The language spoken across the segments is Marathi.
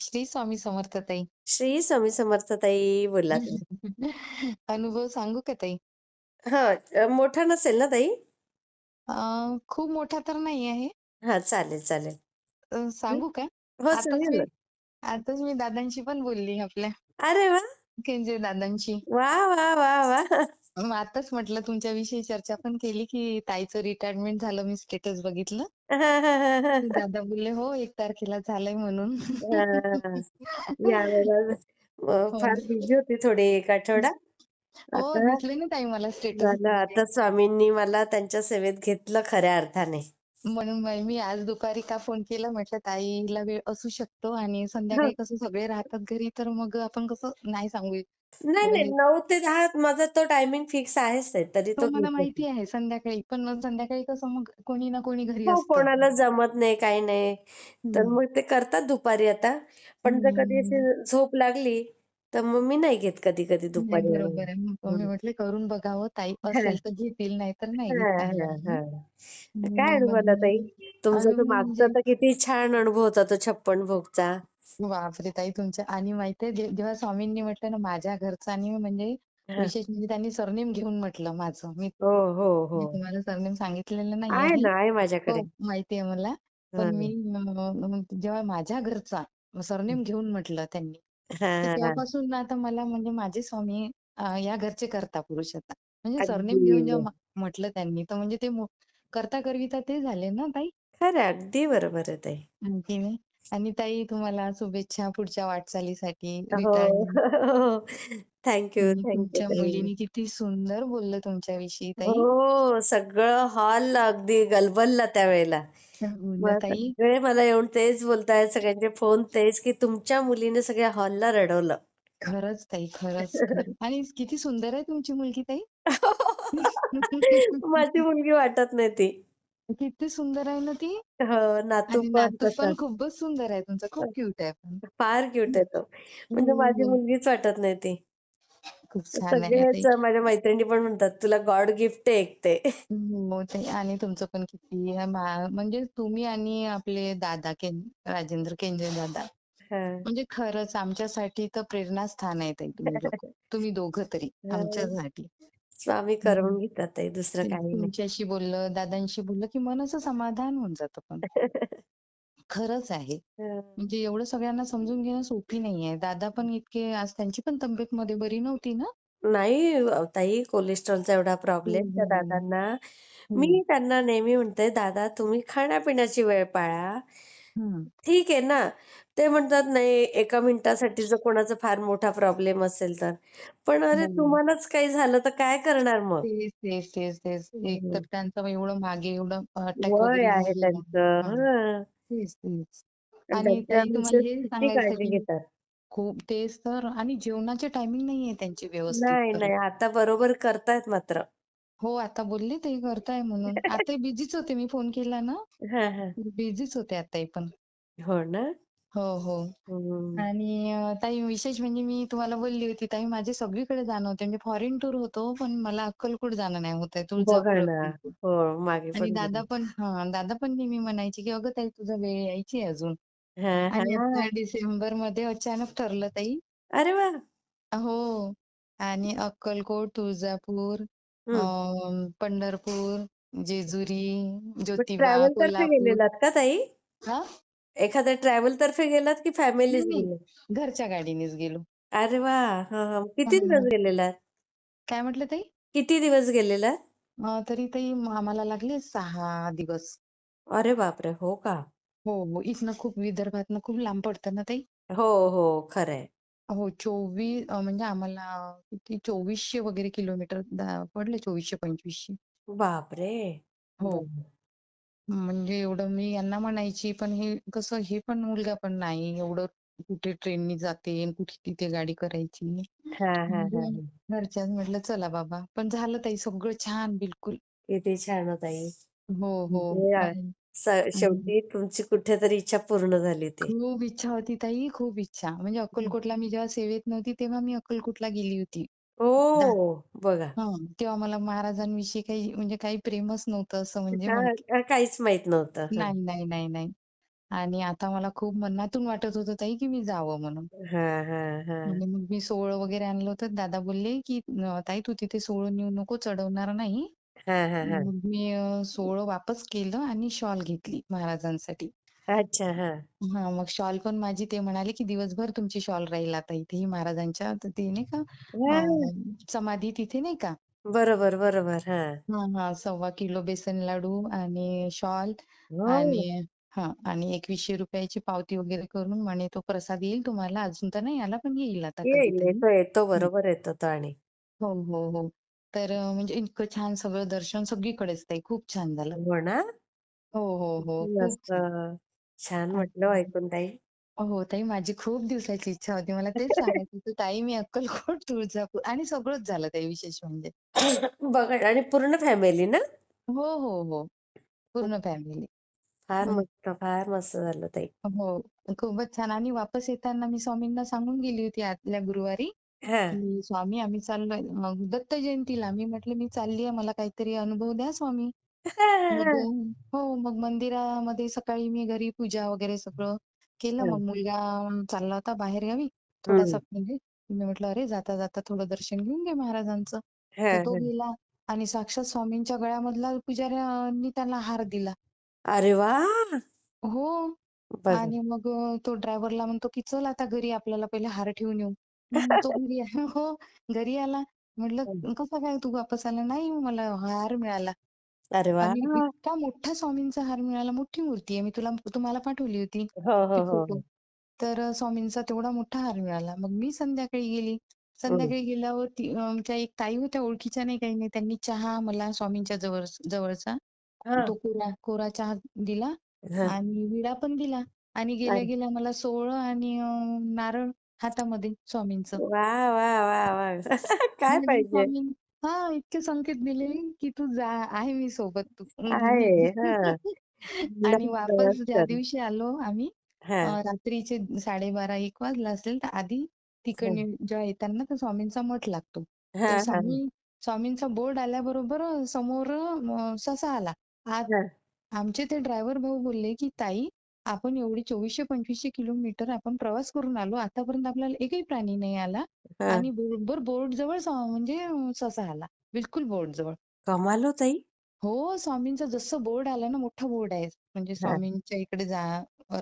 श्री स्वामी समर्थ ताई. श्री स्वामी समर्थ ताई बोला तुम्ही. अनुभव सांगू का ताई? हां, अ, मोठा नसेल ना ताई? अ, खूप मोठा तर नाही आहे. हां, चालेल, चालेल. अ, हं. सांगू का? हो, आताच सांगा मी ना. आताच मी दादांशी पण बोलली आपल्या अरे वाह! केंजे दादांशी. वाह, वाह, वाह, वाह! मग आताच म्हटलं तुमच्याविषयी चर्चा पण केली, की ताईचं रिटायरमेंट झालं मी स्टेटस बघितलं. दादा बोलले, "हो, 1 तारखेला झालंय म्हणून." हां. फार. बिझी होती थोडी 1 आठवडा. हो, ना ताई मला झालं, स्टेटसमध्ये. आता स्वामींनी मला त्यांच्या सेवेत घेतलं खऱ्या अर्थाने. म्हणून मी आज दुपारी का फोन केला म्हटलं ताईला वेळ असू शकतो आणि. संध्याकाळी कसं सगळे राहतात घरी तर मग आपण कसं नाही सांगू नाही, नाही. म्हणजे 9 ते 10 माझा तो टायमिंग फिक्स आहेच आहे. तरी तो तो मला घेते. माहिती आहे संध्याकाळी. पण मग संध्याकाळी कसं मग कोणी ना कोणी घरी हो, असतं. कोणाला जमत नाही, काही नाही. तर हं. मग ते करतात दुपारी आता. पण जर कधी अशी. झोप लागली, तर मग मी नाही घेत कधी-कधी नाही दुपारी बरोबर एवढं. आहे. मग मी हं. म्हटले करून बघावं ताई हां. असेल तर घेतील नाहीतर नाही हां, हां, अडचण नाही. काय मग अनुभव आला ताई? तुमचा तो अनुभव मागचा म्हणजे तर किती छान अनुभव होता तो 56 भोगचा. बापरे! ताई तुमच्या आणि माहितीये जे जेव्हा स्वामींनी म्हटलं ना माझ्या घरचा आणि म्हणजे हां. विशेष म्हणजे त्यांनी सरनेम घेऊन म्हटलं माझं. मी हो, हो, मी हो. तुम्हाला सरनेम सांगितलेलं नाही आहे आहे. ना, आहे हो, माझ्याकडे. माहिती आहे मला. पण मी हां. अ, जेव्हा माझ्या घरचा सरनेम घेऊन म्हटलं त्यांनी, तर हां, हां. तेव्हापासून ना आता मला म्हणजे माझे स्वामी अ, या घरचे कर्ता पुरुष आता. म्हणजे सरनेम घेऊन अगदी. जेव्हा म्ह म्हटलं त्यांनी, तर म्हणजे ते मो कर्ता करविता ते झाले ना ताई. खरं आहे, अगदी बरोबर आहे ताई. आणि ताई तुम्हाला शुभेच्छा पुढच्या वाटचालीसाठी हो. रिटायरमेंट. थँक यू, आणि थँक यू तुमच्या ताई. मुलीने किती सुंदर बोललं तुमच्याविषयी ताई. हो, सगळं हॉल अगदी गलबलला त्यावेळेला. बोललं मग ताई सगळे मला येऊन तेच बोलतायत, सगळ्यांचे फोन तेच, की तुमच्या मुलीने सगळ्या हॉलला रडवलं. खरंच ताई, खरंच, खरं. आणि किती सुंदर आहे तुमची मुलगी ताई. माझी मुलगी वाटत नाही ती. किती सुंदर आहे ना ती. हो, नातू आणि पण नातू पण तसाच. खूपच सुंदर आहे तुमचा. खूप क्यूट आहे पण. फार क्यूट आहे तो. हं, म्हणजे माझी हं. मुलगीच वाटत नाही ती. खूप छान आहे सगळेच ताई. माझ्या मैत्रिणी पण म्हणतात, "तुला गॉड गिफ्ट आहे एक ते." हो ताई आणि तुमचं पण किती आहे मा म्हणजे तुम्ही आणि आपले दादा केन राजेंद्र केंद्रे दादा. हां. म्हणजे खरंच आमच्यासाठी तर प्रेरणास्थान आहे ताई तुम्ही लोकं. तुम्ही दोघं तरी हं. आमच्यासाठी. स्वामी. करवून घेतात ताई, दुसरं काही. तुमच्याशी बोललं, दादांशी बोललं, की मन असं समाधान होऊन जातं पण. खरंच आहे. म्हणजे एवढं सगळ्यांना समजून घेणं सोपी नाहीये. दादा पण इतके आज त्यांची पण तब्येत मध्ये बरी नव्हती ना? नाही अ, ताई कोलेस्ट्रॉलचा एवढा प्रॉब्लेम त्या. दादांना. मी त्यांना नेहमी म्हणते, "दादा तुम्ही खाण्यापिण्याची वेळ पाळा." हं. ठीक आहे ना. ते म्हणतात, "नाही, एका मिनिटासाठी जर कोणाचा फार मोठा प्रॉब्लेम असेल तर." पण अरे हो. तुम्हालाच काही झालं तर काय करणार मग? तेच, तेच, तेच, तेच. एक तर हं. त्यांचं एवढं मागे एवढं अटॅक वय वगैरे आहे. त्यांचं. हां. हं. तेच, तेच. आणि आणि त्यांच्या ताई तुम्हाला मिसेस हे किती सांगायचं काळजी की घेतात. खूप तेच तर आणि जेवणाचे टायमिंग नाहीये त्यांचे व्यवस्थित नाही, तर. नाही. आता बरोबर करतायत मात्र. हो, आता बोलले ते करताय म्हणून. आता बिझीच होते मी फोन केला ना, हां, हां. बिझीच होते आताही पण. हो ना? हो, हो. आणि अ, ताई विशेष म्हणजे मी तुम्हाला बोलली होती ताई माझे सगळीकडे जाणं होते. म्हणजे फॉरेन टूर होतो, पण मला अक्कलकोट जाणं नाही होत आहे. बघा तुळजापूर, ना. अक्कलकोट. हो, मागे आणि पण दादा. पण हां, दादा पण नेहमी म्हणायचे, की "अगं ताई तुझा वेळ यायची आहे अजून." हां, आणि आता हां. डिसेंबरमध्ये अचानक ठरलं ताई अरे वाह! हो. आणि अक्कलकोट, तुळजापूर, अ. पंढरपूर, जेजुरी, मग ज्योतिबा, ट्रॅव्हलतर्फे कोल्हापूर गेलेलात का ताई? हां? एखाद्या ट्रॅव्हलतर्फे गेलात की नाही, फॅमिलीच नाही. गेले? घरच्या गाडीनेच गेलो. अरे वाह! हां, हां. किती दिवस हं. गेलेलात? काय म्हटलं ताई? किती दिवस गेलेलात? अ, तरी ताई म आम्हाला लागले 6 दिवस. अरे बापरे! हो का? हो, हो. इथनं खूप विदर्भातनं खूप लांब पडतं ना ताई. हो, हो. खरंय. हो, 24 अ, म्हणजे आम्हाला किती 2400 वगैरे किलोमीटर दा पडले 2400-2500. बापरे! हो. बरं. म्हणजे एवढं मी यांना म्हणायची, पण हे कसं हे पण मुलगा पण नाही एवढं कुठे ट्रेननी जाते आणि कुठे तिथे गाडी करायची. हां, हां, हां, म्हणजे हां. घरच्यांनी म्हटलं चला बाबा. पण झालं ताई सगळं छान बिलकुल. किती छान हो ताई. हो, हो. म्हणजे आणि स शेवटी तुमची कुठेतरी इच्छा पूर्ण झाली ती. खूप इच्छा होती ताई, खूप इच्छा. म्हणजे अक्कलकोटला मी जेव्हा सेवेत नव्हती, तेव्हा मी अक्कलकोटला गेली होती. दा ओह! बघा. हां, तेव्हा मला महाराजांविषयी काही म्हणजे काही प्रेमच नव्हतं असं म्हणजे हां, म्हटलं अ, काहीच माहीत नव्हतं. हं. नाही, नाही, नाही, नाही. आणि आता मला खूप मनातून वाटत होतं ताई की मी जावं म्हणून. हां, हां, हां. आणि मग मी सोवळं वगैरे आणलं होतं. दादा बोलले, की "अ, ताई तू तिथे सोवळं नेऊ नको, चढवणार नाही." हां, हां, हां. मग मी अ, सोवळं वापस केलं आणि शॉल घेतली महाराजांसाठी. अच्छा. हां. हां, मग शॉल पण माझी ते म्हणाले, की "दिवसभर तुमची शॉल राहील आता इथेही महाराजांच्या तर ते नाही का अ, हां. समाधी तिथे नाही का?" बरोबर, बरोबर. हां. हां, हां. सव्वा किलो बेसन लाडू आणि शॉल आणि हो. हां आणि ₹2100 ची पावती वगैरे करून म्हणे तो प्रसाद येईल तुम्हाला. अजून तर नाही आला, पण येईल आता येईल. कधीतरी. येतो, येतो. हं. बरोबर येतो तो आणि. हो, हो, हो. तर अ, म्हणजे इतकं छान सगळं दर्शन सगळीकडेच ताई खूप छान झालं. हो ना? हो, हो, हो. किती खूप मस्त. छान. छान म्हटलं आणि ऐकून ताई. हो ताई माझी खूप दिवसाची इच्छा होती. मला तेच सांगायचं होतं ताई मी अक्कलकोट, तुळजापूर आणि सगळंच झालं ताई विशेष म्हणजे. बघा आणि पूर्ण फॅमिली ना? हो, हो, हो. पूर्ण फॅमिली. फार मस्त, फार मस्त झालं ताई. हो. खूपच छान आणि वापस येताना मी स्वामींना सांगून गेली होती आदल्या गुरुवारी, हां. की "स्वामी आम्ही चाललोय." मग दत्त जयंतीला मी म्हटलं, "मी चालली आहे. मला काहीतरी अनुभव द्या स्वामी." हां, मग हां, हो, मग मंदिरामध्ये सकाळी मी घरी पूजा वगैरे सगळं केलं. हां. मग मुलगा चालला होता बाहेरगावी थोडासा हं. म्हणजे मी म्हटलं, "अरे जाता-जाता थोडं दर्शन घेऊन घे महाराजांचं." तर हां, तो हां. गेला आणि साक्षात स्वामींच्या गळ्यामधला पुजाऱ्यांनी त्याला हार दिला. अरे वाह! हो. बघा. आणि मग अ, तो ड्रायव्हरला म्हणतो, की "चल आता घरी आपल्याला पहिले हार ठेवून येऊ." मग तो घरी हो, घरी आला. म्हटलं, हं. "कसा काय तू वापस आला?" "नाही मला हार मिळाला." अरे आणि वाह! इतका मोठा स्वामींचा हार मिळाला. मोठी मूर्ती आहे. मी तुला तुम्हाला पाठवली होती हो, ती हो, हो, फोटो. हो. तर अ, स्वामींचा तेवढा मोठा हार मिळाला. मग मी संध्याकाळी गेली. हं. संध्याकाळी गेल्यावर ती अ, आमच्या एक ताई होत्या ओळखीच्या नाही काही नाही. त्यांनी चहा मला स्वामींच्या जवळ जवळचा हां. तो कोरा कोरा चहा दिला हां. आणि विडा पण दिला आणि अरे गेल्या-गेल्या मला सोवळं आणि अ, नारळ हातामध्ये स्वामींचं. वाह! वाह! वाह! वाह! काय म्हणजे पाहिजे? स्वामी हां, इतके संकेत दिले, की "तू जा, आहे मी सोबत तू निघ." आहे. हां. आणि वापस ज्या. दिवशी आलो आम्ही अ, हां. रात्रीचे 12:30-1 वाजला असेल, तर आधी हां. तिकडनं जेव्हा येताना तर स्वामींचा मठ लागतो. तर हां, हां, स्वामी स्वामींचा बोर्ड आल्याबरोबर समोर अ, ससा आला. आत हां. आमचे ते ड्रायव्हर भाऊ बोलले, की "ताई, आपण एवढी 2400-2500 किलोमीटर आपण प्रवास करून आलो. आतापर्यंत आपल्याला एकही प्राणी नाही आला हां. आणि बरोबर बोर्डजवळ स म्हणजे अ, ससा आला. बिलकुल बोर्डजवळ." कमाल हो ताई. हो, स्वामींचा जसं बोर्ड आला ना, मोठा बोर्ड आहे. म्हणजे हां. स्वामींच्या इकडे जा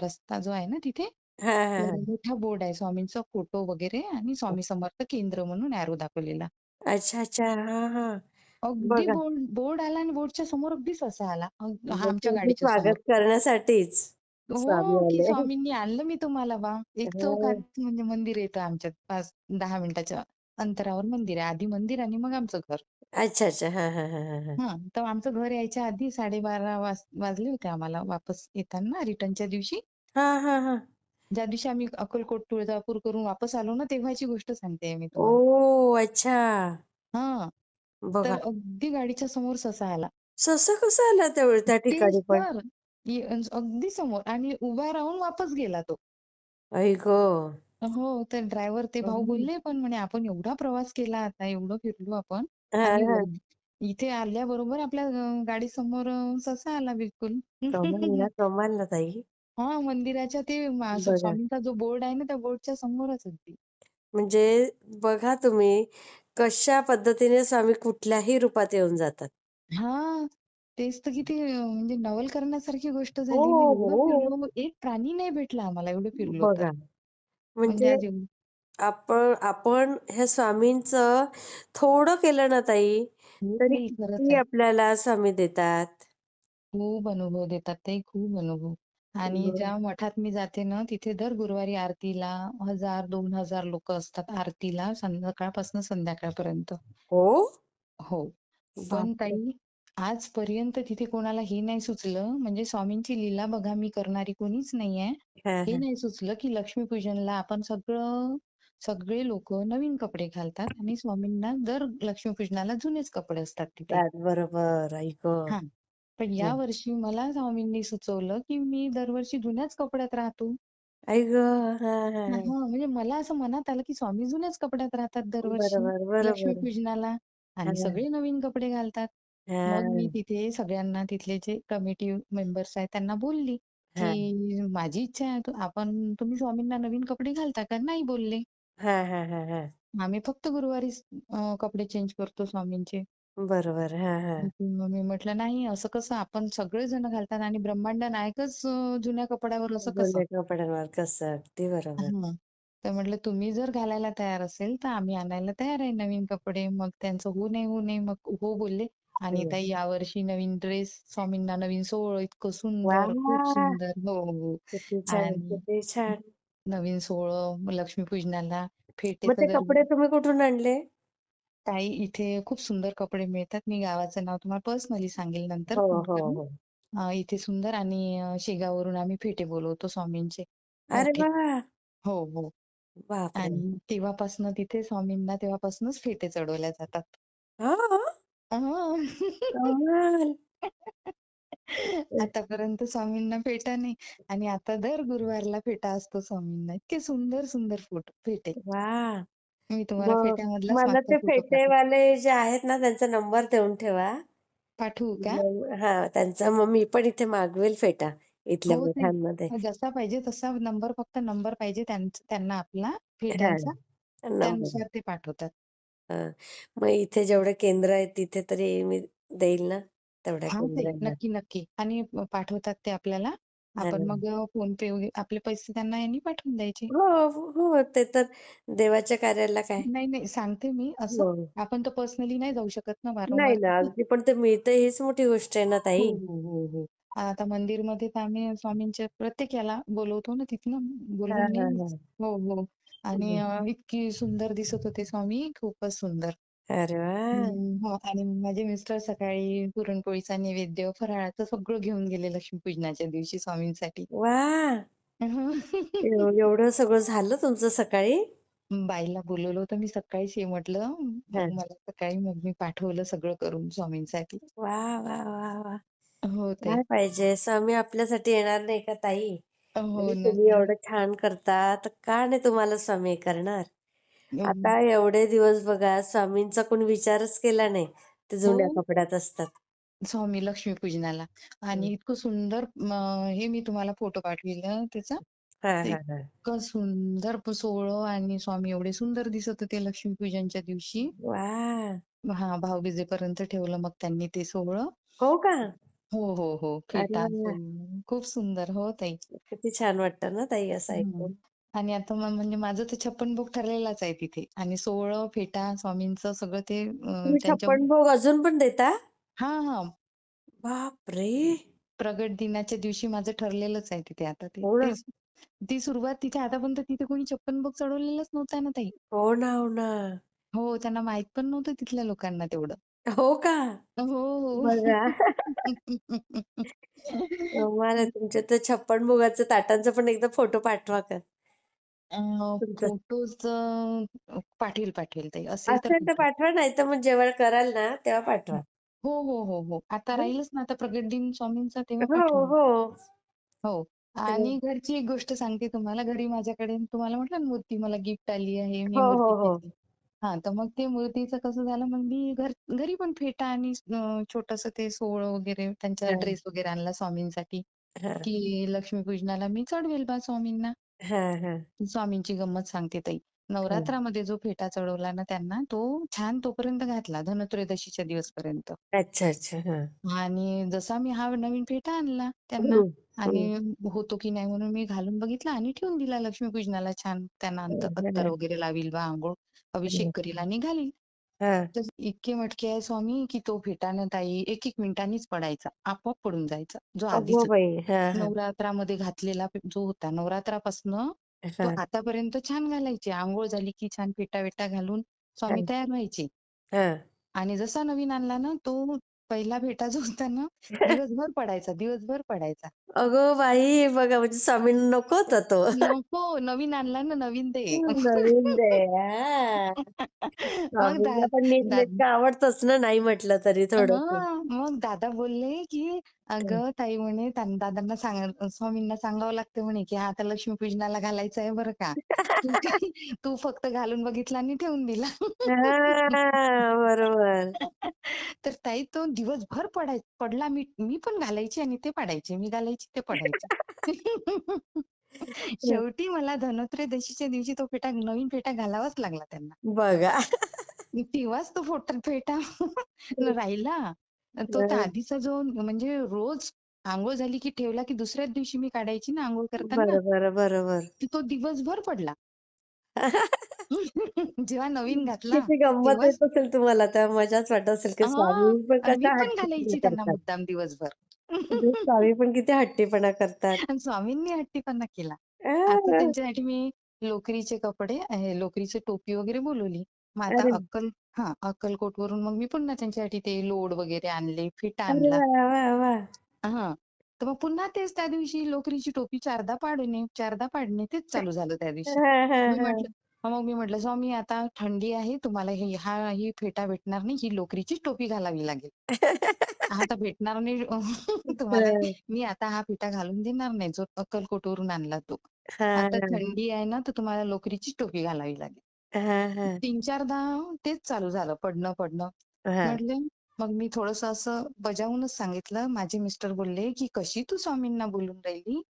रस्ता जो आहे ना तिथे, हां, हां, तर हां. मोठा बोर्ड आहे. स्वामींचा फोटो वगैरे आणि स्वामी समर्थ केंद्र म्हणून एरो दाखवलेला. अच्छा, अच्छा. हां, हां. अगदी बघा बोर्ड बोर्ड आला आणि बोर्डच्या समोर अगदी ससा आला. हा म्हणजे आमच्या तुमचं गाडीच्या समोर. स्वागत करण्यासाठीच स्वामी हो, की आले. स्वामींनी आणलं मी तुम्हाला बा. एक चौकात हां. म्हणजे मंदिर येतं आमच्यात 5-10 मिनिटाच्या अंतरावर मंदिर आहे. आधी मंदिर आणि मग आमचं घर. अच्छा, अच्छा. हां, हां, हां, हां, हां. हां, तर आमचं घर यायच्या आधी 12:30 वाज वाजले होते आम्हाला वापस येताना रिटर्नच्या दिवशी. हां, हां, हां. ज्या दिवशी आम्ही अक्कलकोट, तुळजापूर करून वापस आलो ना, तेव्हाची गोष्ट सांगतेय मी तुम्हाला. ओह! अच्छा. हां, तर बघा. अगदी गाडीच्या समोर ससा आला. ससा कसा आला त्या वेळी त्या तेच ठिकाणी पण? तर. अगदी समोर आणि उभा राहून वापस गेला तो. आई गं! हो, तर ड्रायव्हर ते भाऊ. बोलले, "पण म्हणे आपण एवढा प्रवास केला आता, एवढं फिरलो आपण आणि हां. इथे आल्याबरोबर आपल्या अ, गाडीसमोर अ, ससा आला बिलकुल." कमाल ना, कमाल ना ताई. हां, मंदिराच्या ते मा बघा. स्वामींचा जो बोर्ड आहे ना, त्या बोर्डच्या समोरच अगदी. म्हणजे बघा तुम्ही कशा पद्धतीने स्वामी कुठल्याही रूपात येऊन जातात. हां, तेच तर किती म्हणजे नवल करण्यासारखी गोष्ट हो, झाली. मी एवढं हो. फिरलो, एक प्राणी नाही भेटला आम्हाला एवढं फिरलो तर. बघा. म्हणजे म्हणजे आपण आपण ह्या स्वामींचं थोडं केलं ना ताई, खूप तरी काही खरंच किती आहे. आपल्याला स्वामी देतात. खूप अनुभव देतात ते, खूप अनुभव. आणि मग ज्या मठात मी जाते ना, तिथे दर गुरुवारी आरतीला 1000-2000 लोकं असतात आरतीला संध्याकाळपासून संध्याकाळपर्यंत. हो? हो. पण बापरे! ताई, आजपर्यंत तिथे कोणाला हे नाही सुचलं, म्हणजे स्वामींची लीला बघा मी करणारी कोणीच नाहीये. हां, हे हां. नाही सुचलं, की लक्ष्मीपूजनला आपण सगळं सगळे लोकं नवीन कपडे घालतात आणि स्वामींना दर लक्ष्मीपूजनाला जुनेच कपडे असतात तिथे. त्यात बरोबर. आई गं! हां. पण यावर्षी मला स्वामींनी सुचवलं, की मी दरवर्षी जुन्याच कपड्यात राहतो. आई गं! हां, हां, हां, हां. हां. म्हणजे मला असं मनात आलं, की स्वामी जुन्याच कपड्यात राहतात दरवर्षी बरोबर, बरोबर. लक्ष्मीपूजनाला आणि हां, सगळे नवीन कपडे घालतात. मग मी हां, तिथे सगळ्यांना तिथले जे कमिटी मेंबर्स आहेत त्यांना बोलली, हां. की माझी इच्छा आहे तू आपण तुम्ही स्वामींना नवीन कपडे घालता का? नाही बोलले. हां, हां, हां, हां. आम्ही फक्त गुरुवारीच अ, कपडे चेंज करतो स्वामींचे. बरोबर. हां, हां. मग मी म्हटलं, "नाही, असं कसं? आपण सगळेजण घालतात आणि ब्रह्मांड नायकच अ, जुन्या कपड्यावर असं कसं?" जुन्या कपड्यांवर कसं? अगदी बरोबर. हां. तर म्हटलं, "तुम्ही जर घालायला तयार असेल, तर आम्ही आणायला तयार आहे नवीन कपडे." मग त्यांचं "हो नाही, हो नाही." मग हो बोलले आणि हं. ताई यावर्षी नवीन ड्रेस, स्वामींना नवीन सोवळं इतकं सुंदर, खूप! सुंदर. हो, हो. किती छान, आणि किती छान. नवीन मग लक्ष्मीपूजनाला फेटे मग ते कपडे तुम्ही कुठून आणले? ताई इथे खूप सुंदर कपडे मिळतात. मी गावाचं नाव तुम्हाला पर्सनली सांगेल नंतर हो, फोन हो, करून. हो. अ, इथे सुंदर आणि अ, शेगाववरून आम्ही फेटे बोलवतो स्वामींचे अरे मोठे. हो, हो. बापरे! आणि तेव्हापासनं तिथे स्वामींना तेव्हापासूनच फेटे चढवल्या जातात. हां? कमाल! आतापर्यंत स्वामींना फेटा नाही आणि आता दर गुरुवारला फेटा असतो स्वामींना. इतके सुंदर, सुंदर फोटो फेटे. वाह! मी तुम्हाला मग फेट्यामधलाच मला मागचा ते फोटो. फेटेवाले जे आहेत ना, त्यांचा नंबर देऊन ठेवा. पाठवू का? मग हां, त्यांचा मग मी पण इथे मागवेल फेटा इथल्या हो. जसा पाहिजे तसा नंबर फक्त नंबर पाहिजे त्यांच त्यांना आपला हां, फेट्यांचा, नंबर. त्यानुसार ते पाठवतात. हां. मग इथे जेवढे केंद्र आहेत तिथे तरी मी देईल ना, तेवढ्या हां. केंद्रांना. नक्की, नक्की. आणि प पाठवतात ते आपल्याला. आपण हां. मग अ, PhonePe वगैरे आपले पैसे त्यांना यांनी पाठवून द्यायचे. हो, हो. ते तर देवाच्या कार्याला काय. नाही, नाही. सांगते मी असं. हो. आपण तर पर्सनली नाही जाऊ शकत ना नाही वारंवार ना. अगदी पण ते मिळतं हीच मोठी गोष्ट आहे ना हो, ताई. हो, हो, हो. आता मंदिरमध्ये तर आम्ही स्वामींच्या प्रत्येक याला बोलवतो ना तिथनं हां, बोलवून हां, नेहमीच. हां. हो, हो. आणि हं. अ, इतकी सुंदर दिसत होते स्वामी, खूपच सुंदर. अरे वाह! हं, हो आणि माझे मिस्टर सकाळी पुरणपोळीचा नैवेद्य, फराळाचं सगळं घेऊन गेले लक्ष्मीपूजनाच्या दिवशी स्वामींसाठी. वाह! हं. एव एवढं सगळं झालं तुमचं सकाळी? बाईला बोलवलं होतं मी सकाळीच ये म्हटलं. हां. मग मला सकाळी मग मी पाठवलं सगळं करून स्वामींसाठी. वाह, वाह, वाह, वाह! हो ताई. काय पाहिजे? स्वामी आपल्यासाठी येणार नाही का ताई? हो आणि ना. तुम्ही एवढं छान करता, तर का नाही तुम्हाला स्वामी करणार? अं, आता एवढे दिवस बघा स्वामींचा कोणी विचारच केला नाही. ते हो. जुन्या कपड्यात असतात. स्वामी लक्ष्मीपूजनाला हं. आणि इतकं सुंदर म हे मी तुम्हाला फोटो पाठविला त्याचा. हां, हां, हां. इतकं सुंदर प सोहळं आणि स्वामी एवढे सुंदर दिसत होते लक्ष्मीपूजनच्या दिवशी. वाह! हां, भाऊबीजेपर्यंत ठेवलं मग त्यांनी ते सोहळं. हो का? हो, हो, हो. अरे फेटा वाह! खूप सुंदर. हो ताई. किती छान वाटतं ना ताई असं. ऐकून. आणि आता म्हणजे माझं तर 56 भोग ठरलेलाच आहे तिथे आणि सोहळं, फेटा, स्वामींचं सगळं ते अ, तुम्ही त्यांच्या 56 भोग अजून पण देता? हां, हां. बापरे! प्रगट दिनाच्या दिवशी माझं ठरलेलंच आहे तिथे आता ते. हो ना. तेच ती सुरुवात तिथे आतापर्यंत तिथे कोणी 56 भोग चढवलेलंच नव्हतं ना ताई. हो ना, हो ना. हो, त्यांना माहीत पण नव्हतं तिथल्या लोकांना तेवढं. हो का? हो, हो. बघा. आहे तुमच्या त्या 56 भोगाचं ताटांचा पण एकदा फोटो पाठवा का अ, तुमचा? फोटोज अ, पाठवेल, पाठवेल ताई. असेल तर असेल तर पाठवेल. पाठवा, नाहीतर मग जेव्हा कराल ना तेव्हा पाठवा. हो, हो, हो, हो. आता हं. राहीलच ना आता प्रगट दिन स्वामींचा तेव्हा हो. हो. हो. तर आणि घरची एक गोष्ट सांगते तुम्हाला. घरी माझ्याकडे तुम्हाला म्हटलं ना मूर्ती मला गिफ्ट आली आहे. मी हो, मूर्ती हो, हो. घेतली. हां, तर मग ते मूर्तीचं कसं झालं मग मी घर घरी पण फेटा आणि अ, छोटंसं ते सोवळं वगैरे त्यांचा हां, ड्रेस वगैरे आणला स्वामींसाठी, हां. की लक्ष्मीपूजनाला मी चढवेल बा स्वामींना. हां, हां. स्वामींची गंमत सांगते ताई. हां. नवरात्रामध्ये जो फेटा चढवला ना त्यांना, तो छान तोपर्यंत घातला धनत्रयोदशीच्या दिवसपर्यंत. अच्छा, अच्छा. हां. आणि जसा मी हा नवीन फेटा आणला त्यांना हं, आणि हं. होतो की नाही म्हणून मी घालून बघितला आणि ठेवून दिला लक्ष्मीपूजनाला छान त्यांना अंत हां, अत्तर हां. वगैरे लावील बा अंघोळ, अभिषेक हं. करील आणि घालील. हां. तर इतके मटके आहे स्वामी की तो फेटा ना ताई 1-1 मिनिटांनीच पडायचा. आपोआप पडून जायचा. जो अगो आधीचा बाई! हां, हां. नवरात्रामध्ये घातलेला जो होता नवरात्रापासनं तो हां, आतापर्यंत छान घालायचे. अंघोळ झाली की छान फेटा-वेटा घालून स्वामी. तयार व्हायचे. हां. आणि जसा नवीन आणला ना, तो पहिला फेटा जो होता ना, दिवसभर पडायचा, दिवसभर पडायचा. अगं बाई! बघा म्हणजे स्वामींना नको होता तो. नको, नवीन आणला ना, नवीन दे. नवीन दे. हां. मग दा स्वामींना पण दा नीटनेटकं आवडतंच ना, नाही म्हटलं तरी थोडंसं. हां, मग दादा बोलले, की अगं ताई म्हणे त्यां- दादांना सांग स्वामींना सांगावं लागतं म्हणे की हा आता लक्ष्मीपूजनाला घालायचा आहे बरं का. तू तू फक्त घालून बघितला आणि ठेवून दिला. हा, बरोबर. तर ताई तो दिवसभर पडाय पडला. मी मी पण घालायची आणि ते पडायचे. मी घालायची ते पडायचे. शेवटी मला धनत्रयोदशीच्या दिवशी तो फेटा नवीन फेटा घालावाच लागला त्यांना. बघा. तेव्हाच तो फोटा फेटा राहिला. तो त्या आधीचा जो म्हणजे रोज आंघोळ झाली की ठेवला की दुसऱ्याच दिवशी मी काढायची ना आंघोळ करताना? बरोबर बरोबर. तर तो दिवसभर पडला. जेव्हा नवीन घातला किती गंमत येत असेल तुम्हाला. त्या मजाच वाटत असेल की हा स्वामी पण आणि मी कशा पण घालायची त्यांना करतात. मुद्दाम दिवसभर. म्हणजे स्वामी पण किती हट्टीपणा करतात. आणि स्वामींनी हट्टीपणा केला. आता त्यांच्यासाठी मी लोकरीचे कपडे हे लोकरीची टोपी वगैरे बोलवली. मग आता अरे अक्कल हा अक्कलकोट वरून मग मी पुन्हा त्यांच्यासाठी ते लोड वगैरे आणले फेटा अरे आणला. वा वा वा. हा तर मग पुन्हा तेच त्या दिवशी लोकरीची टोपी चारदा पाडणे चारदा पाडणे तेच चालू झालं त्या दिवशी. हा, हा, मी हा. म्हटलं मग मी म्हटलं स्वामी आता थंडी आहे तुम्हाला हे हा ही फेटा भेटणार नाही ही लोकरीची टोपी घालावी लागेल. आता भेटणार नाही. तुम्हाला हा, मी आता हा फेटा घालून देणार नाही जो अक्कलकोटवरून आणला तो. हा, आता थंडी आहे ना तर तुम्हाला लोकरीची टोपी घालावी लागेल. हा, हा, तीन चारदा तेच चालू झालं पडणं पडणं. हा. म्हटले मग मी थोडस असं बजावूनच सांगितलं माझे मिस्टर बोलले की कशी तू स्वामींना बोलून राहिली?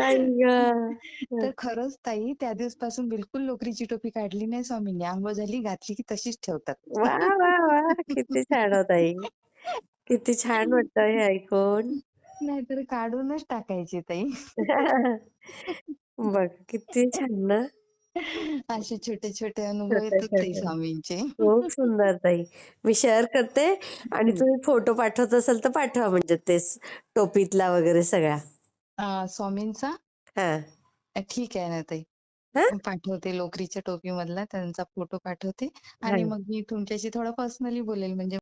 आई गं. तर खरंच ताई त्या दिवसपासून बिलकुल लोकरीची टोपी काढली नाही स्वामींनी. आंघोळ झाली घातली की तशीच ठेवतात. किती छान होत आई किती छान वाटतं हे ऐकून. नाहीतर काढूनच टाकायची ताई. बघ किती छान ना. असे छोटे छोटे अनुभव छोटे येतात ताई छोटे स्वामींचे. खूप सुंदर ताई. मी शेअर करते आणि हम्म. तुम्ही फोटो पाठवत असाल तर पाठवा म्हणजे ते स- टोपीतला वगैरे सगळा स्वामींचा? हा. अं, ठीक आहे ना ताई. हा? पाठवते लोकरीच्या टोपी मधला त्यांचा फोटो पाठवते. हा. आणि मग मी तुमच्याशी थोडं पर्सनली बोलेल म्हणजे